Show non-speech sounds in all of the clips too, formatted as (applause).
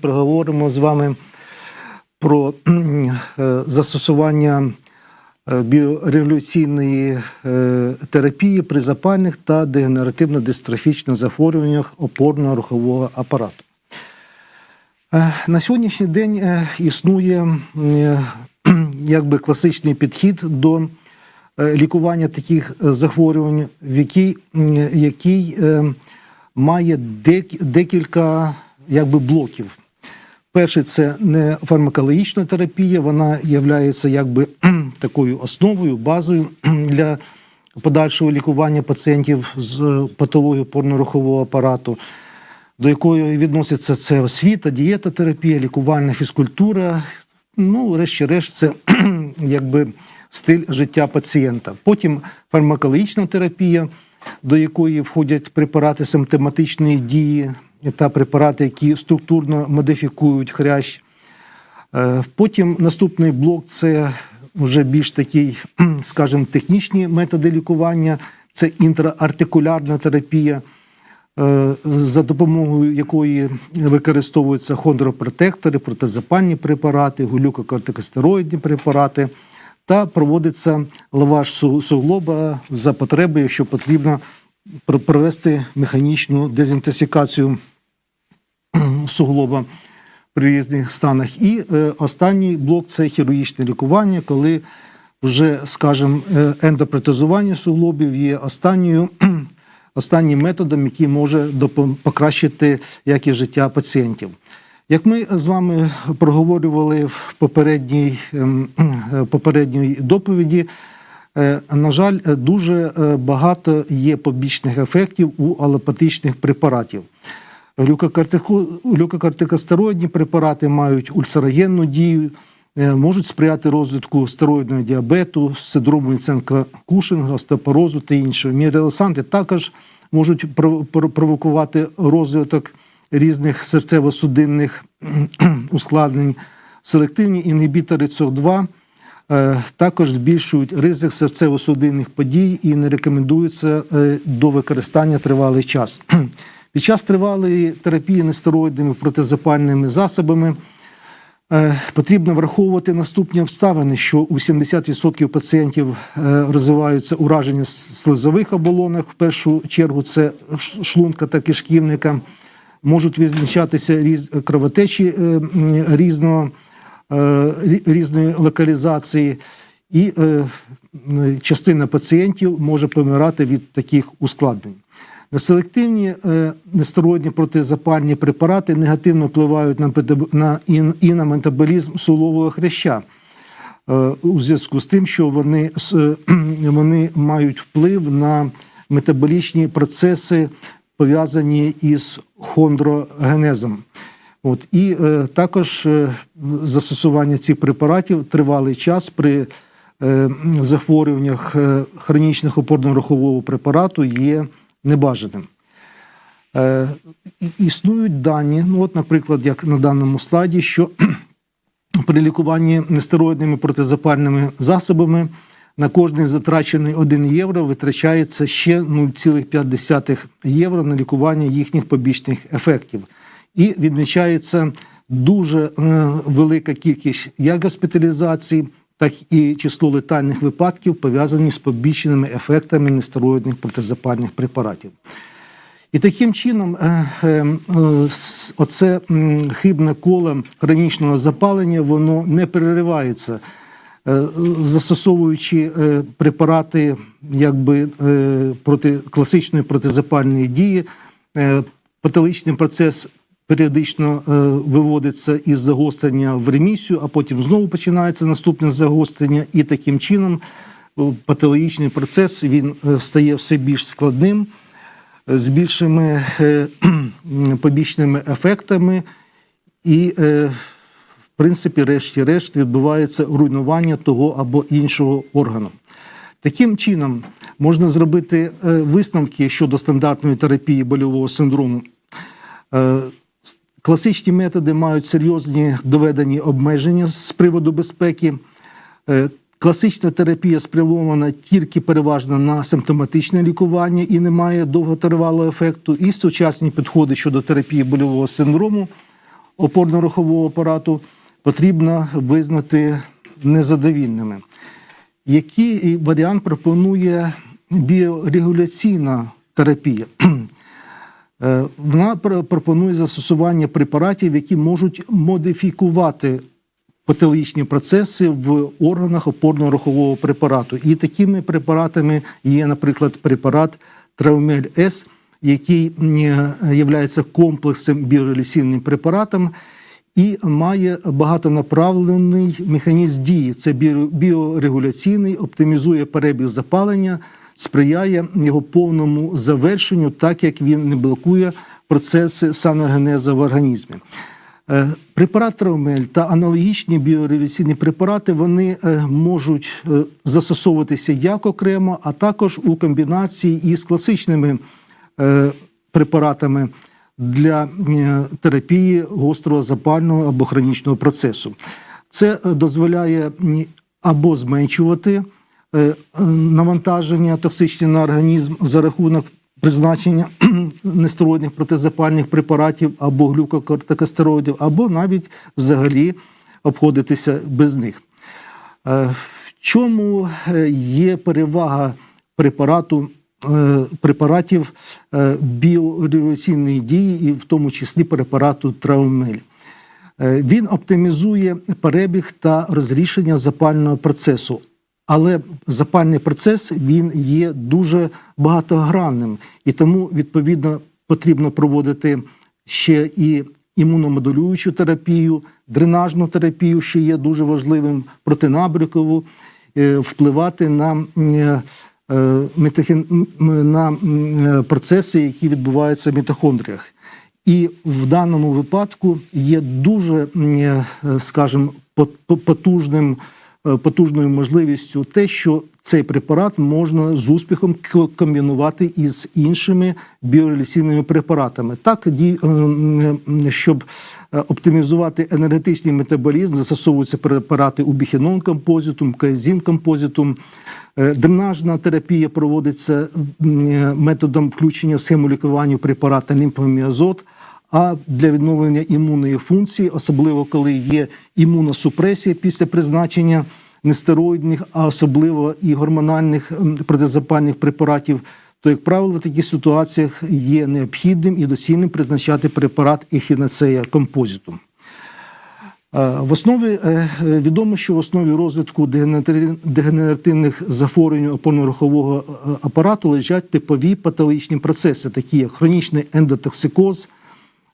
Проговоримо з вами про е, застосування е, біорегуляційної е, терапії при запальних та дегенеративно-дистрофічних захворюваннях опорно-рухового апарату. На сьогоднішній день існує (clears throat) якби класичний підхід до лікування таких захворювань, в який, який має декілька якби, блоків. Перший це не фармакологічна терапія, вона є якби (clears throat) такою основою, базою (clears throat) для подальшого лікування пацієнтів з е, патологією опорно-рухового апарату, до якої відноситься це освіта, дієтотерапія, лікувальна фізкультура. Ну, врешті-решт, це (clears throat) якби стиль життя пацієнта. Потім фармакологічна терапія, до якої входять препарати симптоматичної дії та препарати, які структурно модифікують хрящ. Е, Потім наступний блок це вже більш такий, скажімо, технічні методи лікування, це інтраартикулярна терапія, е, за допомогою якої використовуються хондропротектори, протизапальні препарати, глюкокортикостероїдні препарати, та проводиться лаваш суглоба за потреби, якщо потрібно провести механічну дезінтоксикацію суглоба при різних станах. І е, останній блок це хірургічне лікування, коли вже, скажімо, е, ендопротезування суглобів є останньою, (clears throat) останнім методом, який може покращити якість життя пацієнтів. Як ми з вами проговорювали в попередній, ем, (clears throat) попередній доповіді, На жаль, е, дуже е, багато є побічних ефектів у алопатичних препаратів. Глюкокортикостероїдні препарати мають ульцерогенну дію, е, можуть сприяти розвитку стероїдного діабету, синдрому Ліценка Кушинга, остеопорозу та іншого. Міреласанти також можуть пров- пров- провокувати розвиток різних серцево-судинних ускладнень. Селективні інгібітори ЦО2 е, також збільшують ризик серцево-судинних подій і не рекомендуються е, до використання тривалий час. (clears throat) Під час тривалої терапії нестероїдними протизапальними засобами е, потрібно враховувати наступні обставини, що у 70% пацієнтів е, розвиваються ураження слизових оболонок. В першу чергу це шлунка та кишківника. Можуть відзначатися різ, кровотечі е, різного, е, рі- різної локалізації, і е, частина пацієнтів може помирати від таких ускладнень. Неселективні е, нестероїдні протизапальні препарати негативно впливають на, і, на метаболізм сулового хряща е, у зв'язку з тим, що вони, е, вони мають вплив на метаболічні процеси, пов'язані із хондрогенезом. От, і е, також е, застосування цих препаратів тривалий час при е, захворюваннях е, хронічних опорно-рухового препарату є небажаним. Е, існують дані, ну от, наприклад, як на даному слайді, що (clears throat) при лікуванні нестероїдними протизапальними засобами на кожний затрачений 1 євро витрачається ще 0,5 євро на лікування їхніх побічних ефектів. І відмічається дуже е, велика кількість як госпіталізацій, так і число летальних випадків пов'язані з побічними ефектами нестероїдних протизапальних препаратів. І таким чином, е, е, оце хибне коло хронічного запалення, воно не переривається. Застосовуючи препарати якби, проти класичної протизапальної дії, патологічний процес періодично е, виводиться із загострення в ремісію, а потім знову починається наступне загострення, і таким чином е, патологічний процес він е, стає все більш складним з більшими побічними ефектами, і, в принципі, решті-решт відбувається руйнування того або іншого органу. Таким чином можна зробити висновки щодо стандартної терапії больового синдрому. Класичні методи мають серйозні доведені обмеження з приводу безпеки. Е, Класична терапія спрямована тільки переважно на симптоматичне лікування і не має довготривалого ефекту. І сучасні підходи щодо терапії больового синдрому опорно-рухового апарату потрібно визнати незадовільними. Який варіант пропонує біорегуляційна терапія? Е, Вона пр- пропонує застосування препаратів, які можуть модифікувати патологічні процеси в органах опорно-рухового препарату. І такими препаратами є, наприклад, препарат Траумель С, який є комплексним біорелісійним препаратом і має багатонаправлений механізм дії. Це біо- біорегуляційний, оптимізує перебіг запалення, сприяє його повному завершенню, так як він не блокує процеси саногенезу в організмі. Е, Препарат Травмель та аналогічні біореволюційні препарати вони е, можуть е, застосовуватися як окремо, а також у комбінації із класичними препаратами для терапії гострого запального або хронічного процесу. Це дозволяє або зменшувати навантаження токсичні на організм за рахунок призначення (clears throat) нестероїдних протизапальних препаратів або глюкокортикостероїдів, або навіть взагалі обходитися без них. Е, В чому е, є перевага препарату, е, препаратів е, біореволюційної дії, і в тому числі препарату Траумель? Е, Він оптимізує перебіг та розрішення запального процесу. Але запальний процес він є дуже багатогранним, і тому відповідно потрібно проводити ще і імуномодулюючу терапію, дренажну терапію, що є дуже важливим, протинабрякову, е, впливати на, е, е, на процеси, які відбуваються в мітохондріях. І в даному випадку є дуже, скажімо, по- потужним, потужною можливістю те, що цей препарат можна з успіхом комбінувати із іншими біореліційними препаратами. Так, е, е, щоб е, оптимізувати енергетичний метаболізм, застосовуються препарати убіхінон композитум, каезін композитум. Е, Дренажна терапія проводиться е, методом включення в схему лікування препарата лімфоміазот. А для відновлення імунної функції, особливо коли є імуносупресія після призначення нестероїдних, а особливо і гормональних протизапальних препаратів, то, як правило, в таких ситуаціях є необхідним і доцільним призначати препарат ехінацея композитум. Е, В основі е, е, відомо, що в основі розвитку дегенеративних захворювань опорно-рухового апарату лежать типові патологічні процеси, такі як хронічний ендотоксикоз,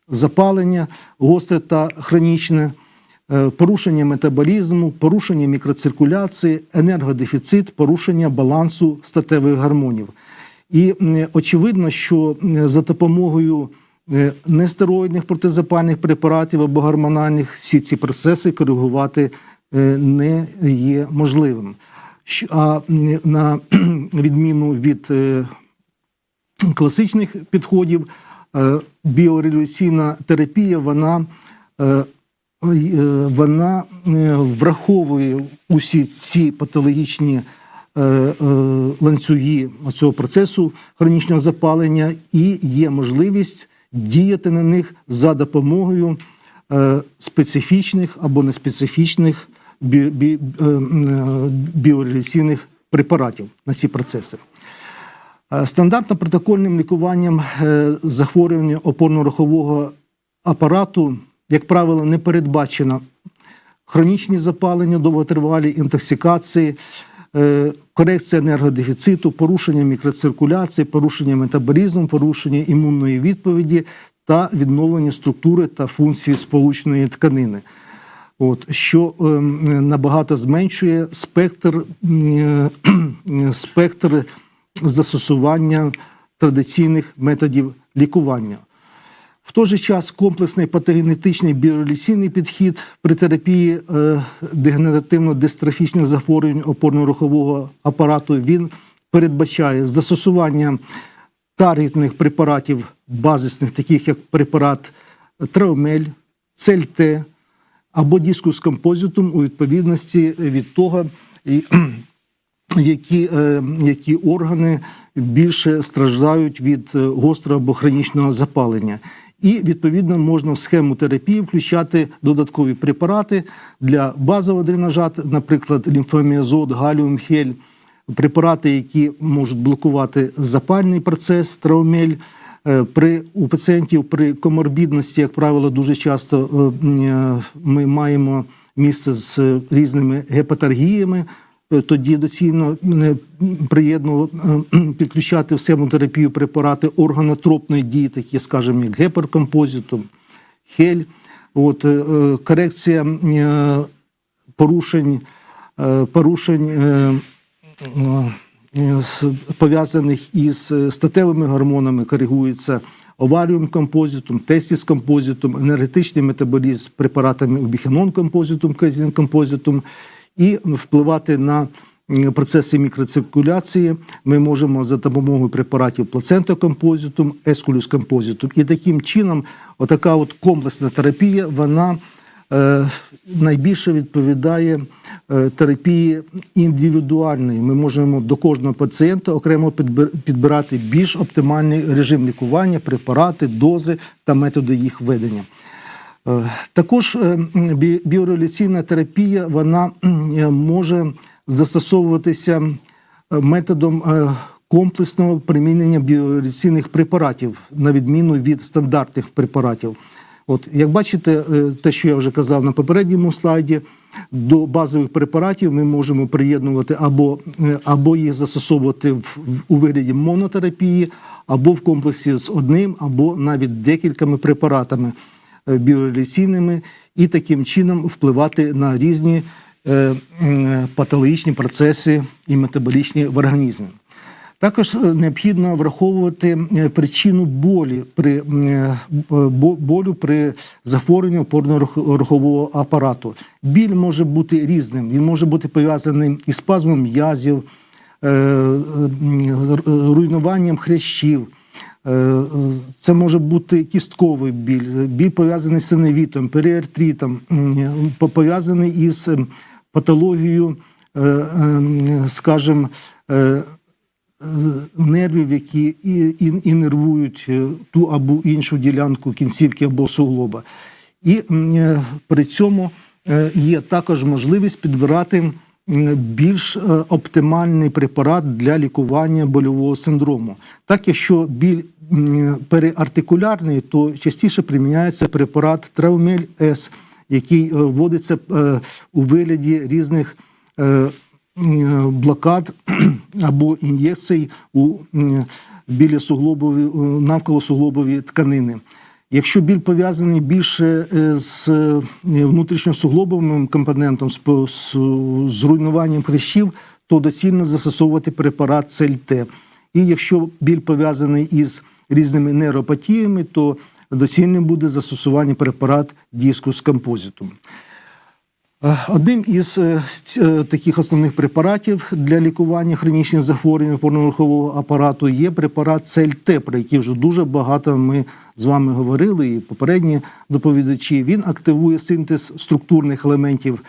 запалення, гостре та хронічне, е, порушення метаболізму, порушення мікроциркуляції, енергодефіцит, порушення балансу статевих гормонів. І очевидно, що за допомогою е, нестероїдних протизапальних препаратів або гормональних всі ці процеси коригувати е, не є можливим. А на (clears throat) відміну від е, класичних підходів, е, біорелюційна терапія вона, е, е, вона враховує усі ці патологічні ланцюги цього процесу хронічного запалення, і є можливість діяти на них за допомогою специфічних або неспецифічних бі, бі, біорелюційних препаратів на ці процеси. Е, Стандартно протокольним лікуванням е, захворювання опорно-рухового апарату, як правило, не передбачено хронічні запалення, довготривалі інтоксикації, е, корекція енергодефіциту, порушення мікроциркуляції, порушення метаболізму, порушення імунної відповіді та відновлення структури та функції сполучної тканини. От, що е, набагато зменшує спектр, (clears throat) спектр застосування традиційних методів лікування. В той же час комплексний патогенетичний біореліційний підхід при терапії е, дегенеративно-дистрофічних захворювань опорно-рухового апарату він передбачає застосування таргетних препаратів базисних, таких як препарат Траумель, ЦЛТ або дискус композитум у відповідності від того, які, е, які органи більше страждають від е, гострого або хронічного запалення. І відповідно можна в схему терапії включати додаткові препарати для базового дренажа, наприклад, лімфоміазот, галіумхель, препарати, які можуть блокувати запальний процес, траумель. Е, При у пацієнтів при коморбідності, як правило, дуже часто ми маємо місце з різними гепатаргіями. Е, Тоді доцільно е, приєднувати підключати в семотерапію препарати органотропної дії, такі, скажімо, як геперкомпозитум, хель. От, е, е, корекція е, порушень, е, порушень е, е, пов'язаних із е, статевими гормонами коригується оваріум композитум, тестіс композитум, енергетичний метаболізм препаратами убіхенон композитум, казін композитум і впливати на процеси мікроциркуляції ми можемо за допомогою препаратів плацентокомпозитум, ескулюс композитум. І таким чином, отака от комплексна терапія, вона е, найбільше відповідає е, терапії індивідуальної. Ми можемо до кожного пацієнта окремо підбирати більш оптимальний режим лікування, препарати, дози та методи їх ведення. Також е, біореляційна терапія вона е, може застосовуватися е, методом комплексного примінення біореляційних препаратів на відміну від стандартних препаратів. От, як бачите, те, що я вже казав на попередньому слайді, до базових препаратів ми можемо приєднувати або, або їх застосовувати в, у вигляді монотерапії, або в комплексі з одним, або навіть декількома препаратами біореляційними, і таким чином впливати на різні е, м, патологічні процеси і метаболічні в організмі. Також е, необхідно враховувати е, причину болі при е, болю при захворюванні опорно-рухового апарату. Біль може бути різним. Він може бути пов'язаний із спазмом м'язів, е, руйнуванням хрящів. Е, Це може бути кістковий біль, біль пов'язаний з синевітом, періартритом, пов'язаний із ем, патологією, е, ем, скажімо, е, е, нервів, які і, і, і нервують е, ту або іншу ділянку кінцівки або суглоба. І е, при цьому е, є також можливість підбирати більш е, оптимальний препарат для лікування больового синдрому. Так, якщо біль переартикулярний, то частіше приміняється препарат Траумель С, який е, вводиться е, у вигляді різних е, блокад (clears throat) або ін'єкцій у біля суглобові, навколо суглобові тканини. Якщо біль пов'язаний більше з внутрішньосуглобовим компонентом, з, по- з, з руйнуванням хрящів, то доцільно застосовувати препарат ЦЛТ. І якщо біль пов'язаний із різними нейропатіями, то доцільним буде застосування препарат дискус композитум. Е, Одним із е, е, таких основних препаратів для лікування хронічних захворювань опорно-рухового апарату є препарат ЦЛТ, про який вже дуже багато ми з вами говорили, і попередні доповідачі. Він активує синтез структурних елементів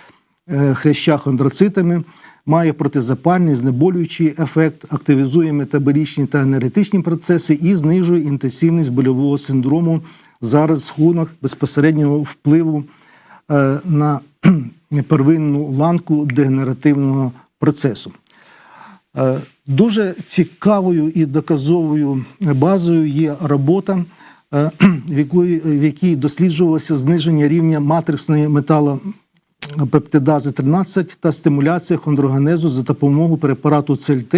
хряща хондроцитами, має протизапальний, знеболюючий ефект, активізує метаболічні та енергетичні процеси і знижує інтенсивність больового синдрому за рахунок безпосереднього впливу е, на (clears throat) первинну ланку дегенеративного процесу. Е, Дуже цікавою і доказовою базою є робота, е, (clears throat) в якій досліджувалося зниження рівня матричної металопептидази 13 та стимуляція хондрогенезу за допомогою препарату ЦЛТ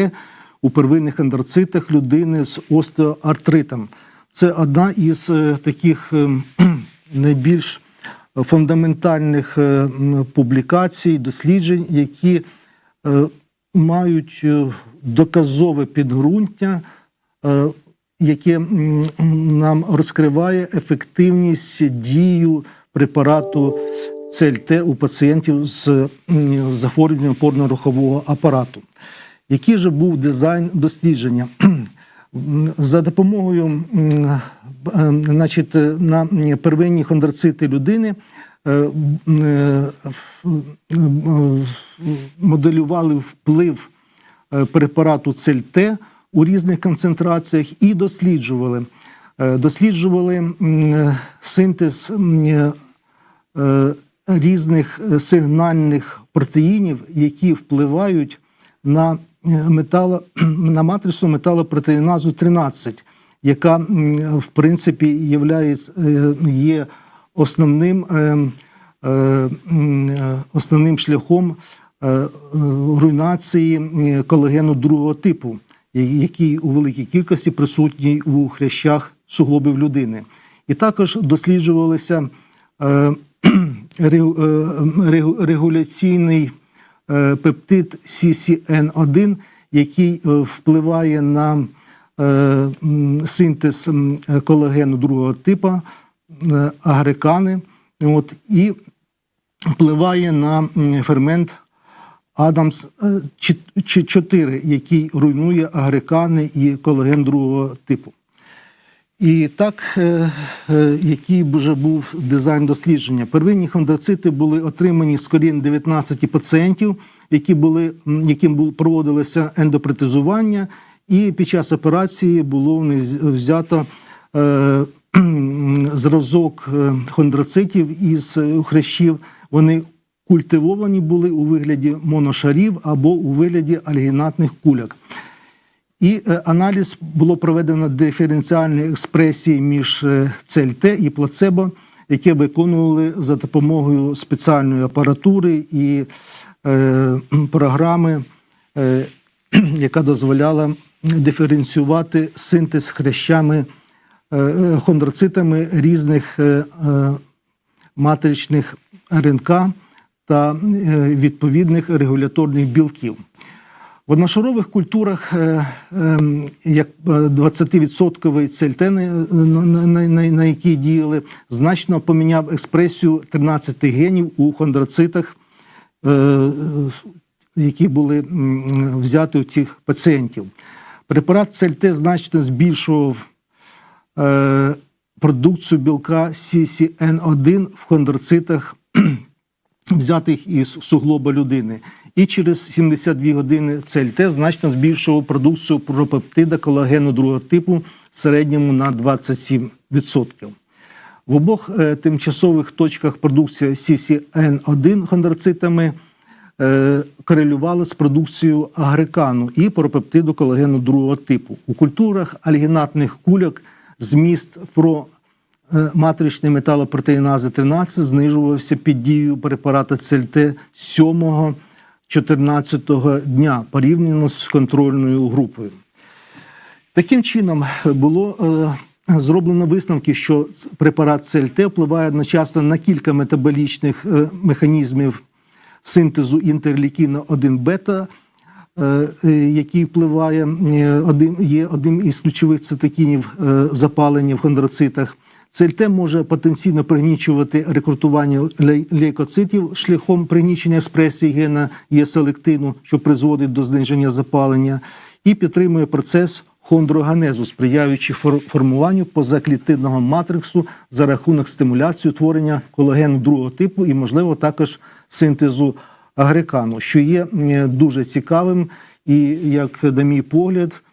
у первинних андроцитах людини з остеоартритом. Це одна із е, таких е, найбільш фундаментальних е, публікацій, досліджень, які мають доказове підґрунтя, яке нам розкриває ефективність дію препарату ЦЛТ у пацієнтів з захворюванням опорно-рухового апарату. Який же був дизайн дослідження? (clears throat) За допомогою е, значить, на первинні хондроцити людини е, е, моделювали вплив препарату ЦЛТ у різних концентраціях і досліджували, Досліджували синтез різних е, сигнальних протеїнів, які впливають на, е, метало, (clears throat) на матрицю металопротеїназу 13, яка в принципі являє, е, є основним, основним шляхом руйнації колагену другого типу, який у великій кількості присутній у хрящах суглобів людини. І також досліджувалися е, регу- е, регу- регуляційний е, пептид CCN1, який е, впливає на е, синтез колагену другого типу, е, агрекани, от, і впливає на фермент Адамс 4, який руйнує агрекани і колаген другого типу. І так, е, е, який вже був дизайн дослідження. Первинні хондроцити були отримані з колін 19 пацієнтів, які були, яким проводилося ендопротезування, і під час операції було взято е, зразок е, хондроцитів із хрящів. Вони культивовані були у вигляді моношарів або у вигляді альгінатних куляк. І е, аналіз було проведено диференціальної експресії між е, ЦЛТ і плацебо, яке виконували за допомогою спеціальної апаратури і е, (clears throat) програми, е, (clears throat) яка дозволяла диференціювати синтез хрящами, е, е, хондроцитами різних е, е, матричних РНК та е, відповідних регуляторних білків. В одношарових культурах, е, ем, як е, 20% ЦЛТ, на, які діяли, значно поміняв експресію 13 генів у хондроцитах, е, е, які були взяті у цих пацієнтів. Препарат ЦЛТ значно збільшував е, продукцію білка CCN1 в хондроцитах взятих із суглоба людини. І через 72 години ЦЛТ значно збільшував продукцію пропептида колагену другого типу в середньому на 27%. В обох е, тимчасових точках продукція CCN1 хондроцитами е, корелювали з продукцією агрекану і пропептиду колагену другого типу. У культурах альгінатних кульок зміст про е, матричної металопротеїнази 13 знижувався під дією препарата ЦЛТ 7 14 дня порівняно з контрольною групою. Таким чином було е, зроблено висновки, що препарат ЦЛТ впливає одночасно на кілька метаболічних е, механізмів синтезу інтерлікіна 1 бета, який впливає є одним із ключових цитокінів запалення в хондроцитах. ЦЛТ може потенційно пригнічувати рекрутування лейкоцитів шляхом пригнічення експресії гена Є-селектину, що призводить до зниження запалення, і підтримує процес хондрогенезу, сприяючи фор- формуванню позаклітинного матриксу за рахунок стимуляції утворення колагену другого типу і, можливо, також синтезу агрекану, що є дуже цікавим і, як на мій погляд,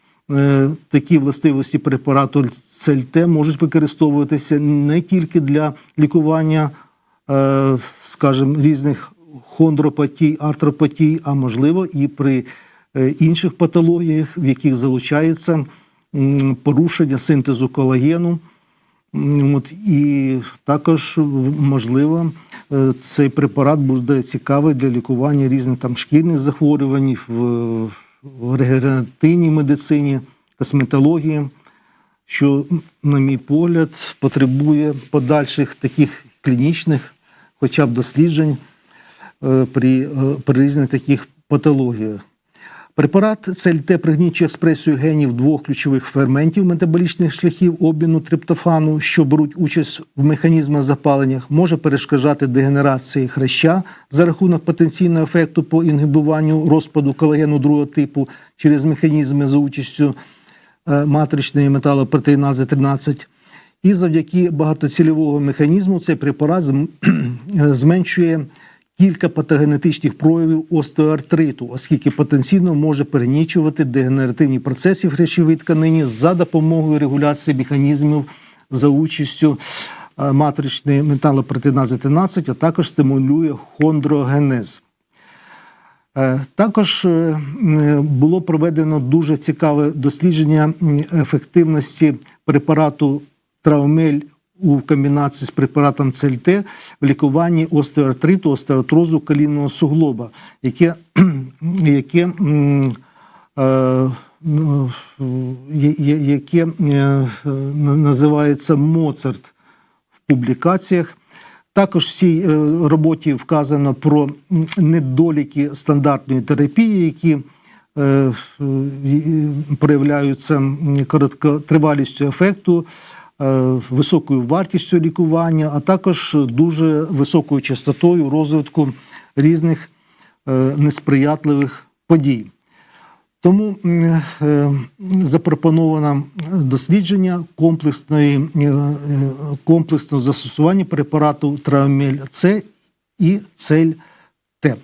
такі властивості препарату ЦЛТ можуть використовуватися не тільки для лікування, е, скажімо, різних хондропатій, артропатій, а можливо і при е, інших патологіях, в яких залучається порушення синтезу колагену. От, і також можливо е, цей препарат буде цікавий для лікування різних там шкірних захворювань в, в регенеративній медицині, косметології, що, на мій погляд, потребує подальших таких клінічних, хоча б досліджень е, при, е, при різних таких патологіях. Препарат ЦЛТ пригнічує експресію генів двох ключових ферментів метаболічних шляхів обміну триптофану, що беруть участь в механізмах запалення, може перешкоджати дегенерації хряща за рахунок потенційного ефекту по інгибуванню розпаду колагену другого типу через механізми за участю е, матричної металопротеїнази 13. І завдяки багатоцільового механізму цей препарат (clears throat) зменшує кілька патогенетичних проявів остеоартриту, оскільки потенційно може перенічувати дегенеративні процеси в хрящовій тканині за допомогою регуляції механізмів за участю е, матричної металопротенази 13, а також стимулює хондрогенез. Е, Також е, було проведено дуже цікаве дослідження ефективності препарату Траумель у комбінації з препаратом ЦЛТ в лікуванні остеоартриту, остеоартрозу колінного суглоба, яке, (clears throat) яке, е, я- яке е, називається Моцарт в публікаціях. Також в цій е, роботі вказано про недоліки стандартної терапії, які е, е, проявляються короткотривалістю ефекту, е, високою вартістю лікування, а також дуже високою частотою розвитку різних е, несприятливих подій. Тому е, запропоновано дослідження комплексної, е, е, комплексного застосування препарату Траумель С і Цель Т.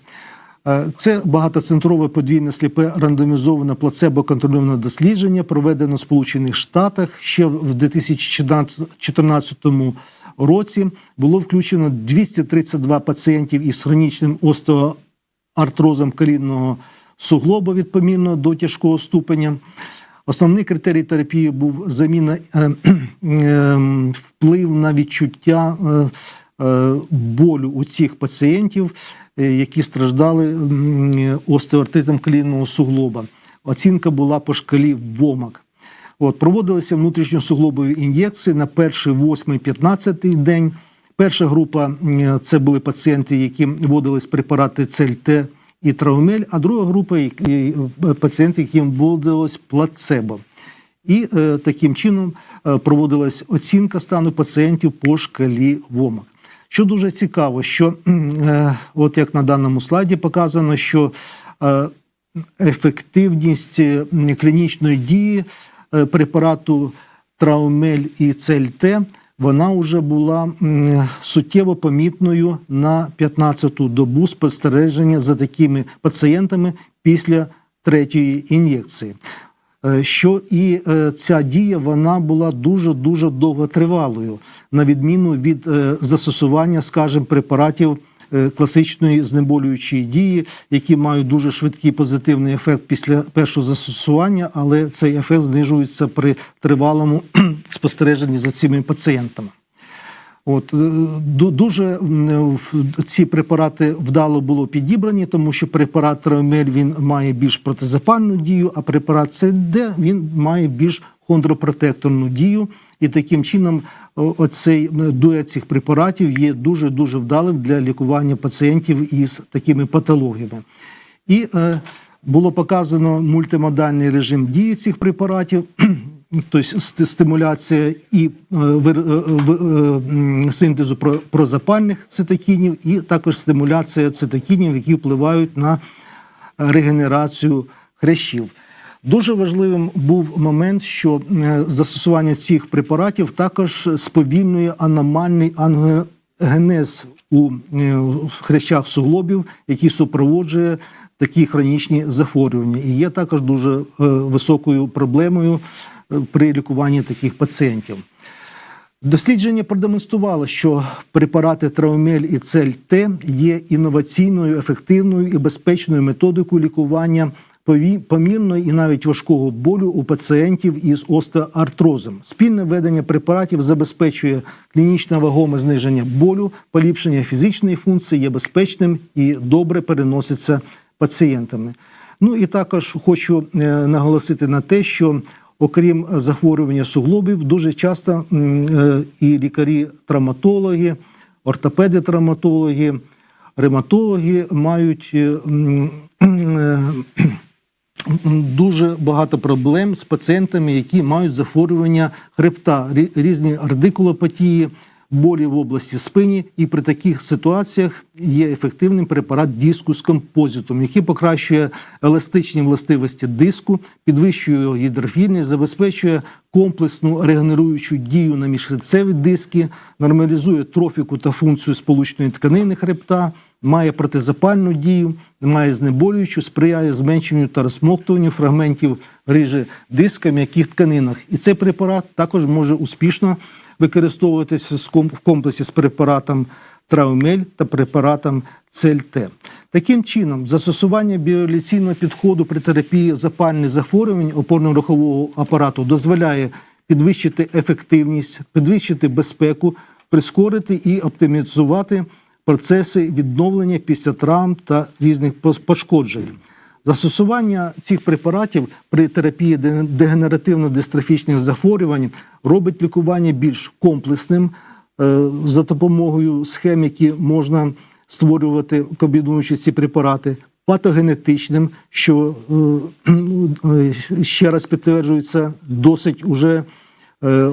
Е, Це багатоцентрове подвійне сліпе рандомізоване плацебо-контрольоване дослідження, проведено в Сполучених Штатах ще в 2014 році. Було включено 232 пацієнтів із хронічним остеоартрозом колінного суглоба відповідно до тяжкого ступеня. Основний критерій терапії був заміна е, е, вплив на відчуття е, е, болю у цих пацієнтів, які страждали остеоартритом колінного суглоба. Оцінка була по шкалі ВОМАК. От, проводилися внутрішньосуглобові ін'єкції на перший, восьмий, 15 день. Перша група це були пацієнти, які вводились препарати ЦЛТ і траумель, а друга група е, пацієнти, яким вводилось плацебо. І е, таким чином е, проводилась оцінка стану пацієнтів по шкалі ВОМАК. Що дуже цікаво, що е, от як на даному слайді показано, що е, ефективність клінічної дії е, препарату Траумель і ЦЛТ, вона вже була суттєво помітною на 15-ту добу спостереження за такими пацієнтами після третьої ін'єкції. Е, Що і е, ця дія вона була дуже дуже довготривалою, на відміну від е, застосування, скажімо, препаратів класичної знеболюючої дії, які мають дуже швидкий позитивний ефект після першого застосування, але цей ефект знижується при тривалому (clears throat) спостереженні за цими пацієнтами. От е, дуже ці препарати вдало було підібрані, тому що препарат Травмель він має більш протизапальну дію, а препарат ЦД він має більш хондропротекторну дію. І таким чином оцей дует цих препаратів є дуже дуже вдалим для лікування пацієнтів із такими патологіями. І е, було показано мультимодальний режим дії цих препаратів, тобто стимуляція і е, е, е, синтезу про- прозапальних цитокінів, і також стимуляція цитокінів, які впливають на регенерацію хрящів. Дуже важливим був момент, що застосування цих препаратів також сповільнює аномальний ангогенез у хрящах суглобів, який супроводжує такі хронічні захворювання, і є також дуже високою проблемою при лікуванні таких пацієнтів. Дослідження продемонструвало, що препарати Траумель і ЦЛТ є інноваційною, ефективною і безпечною методикою лікування помірного і навіть важкого болю у пацієнтів із остеоартрозом. Спільне введення препаратів забезпечує клінічне вагоме зниження болю, поліпшення фізичної функції, є безпечним і добре переноситься пацієнтами. Ну і також хочу е, наголосити на те, що окрім захворювання суглобів, дуже часто е, і лікарі-травматологи, ортопеди-травматологи, ревматологи мають е, е, дуже багато проблем з пацієнтами, які мають захворювання хребта, різні ардикулопатії, болі в області спині. І при таких ситуаціях є ефективним препарат диску з композитом, який покращує еластичні властивості диску, підвищує його гідрофільність, забезпечує комплексну регенеруючу дію на міжхребцеві диски, нормалізує трофіку та функцію сполучної тканини хребта, має протизапальну дію, має знеболюючу, сприяє зменшенню та розсмоктуванню фрагментів грижі диска м'яких тканинах. І цей препарат також може успішно використовуватися в комплексі з препаратом Траумель та препаратом ЦЛТ. Таким чином, застосування біоліційного підходу при терапії запальних захворювань опорно-рухового апарату дозволяє підвищити ефективність, підвищити безпеку, прискорити і оптимізувати процеси відновлення після травм та різних пошкоджень. Застосування цих препаратів при терапії дегенеративно-дистрофічних захворювань робить лікування більш комплексним е, за допомогою схем, які можна створювати, комбінуючи ці препарати, патогенетичним, що е, е, ще раз підтверджується досить уже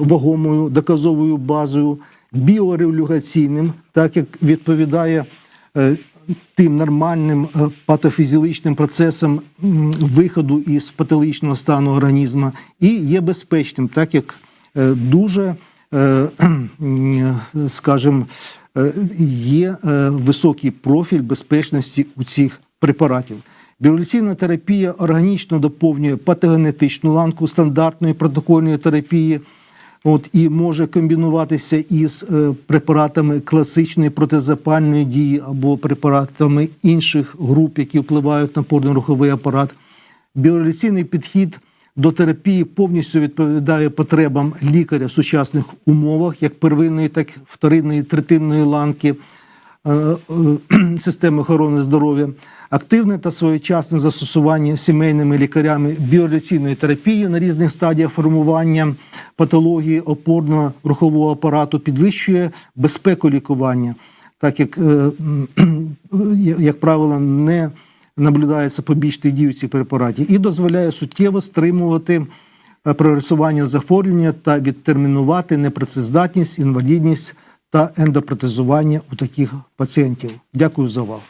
вагомою доказовою базою, біорегуляційним, так як відповідає тим нормальним е, патофізіологічним процесам м, виходу із патологічного стану організму, і є безпечним, так як е, дуже, е, скажімо, є високий профіль безпечності у цих препаратів. Біореційна терапія органічно доповнює патогенетичну ланку стандартної протокольної терапії. От і може комбінуватися із е, препаратами класичної протизапальної дії або препаратами інших груп, які впливають на опорно-руховий апарат. Біореційний підхід до терапії повністю відповідає потребам лікаря в сучасних умовах, як первинної, так і вторинної, третинної ланки е, е, (clears throat) системи охорони здоров'я, активне та своєчасне застосування сімейними лікарями біоляційної терапії на різних стадіях формування патології опорно-рухового апарату підвищує безпеку лікування, так як, е, як правило, не наблюдається побічних дій цих препаратів, і дозволяє суттєво стримувати е, прогресування захворювання та відтермінувати непрацездатність, інвалідність та ендопротезування у таких пацієнтів. Дякую за увагу.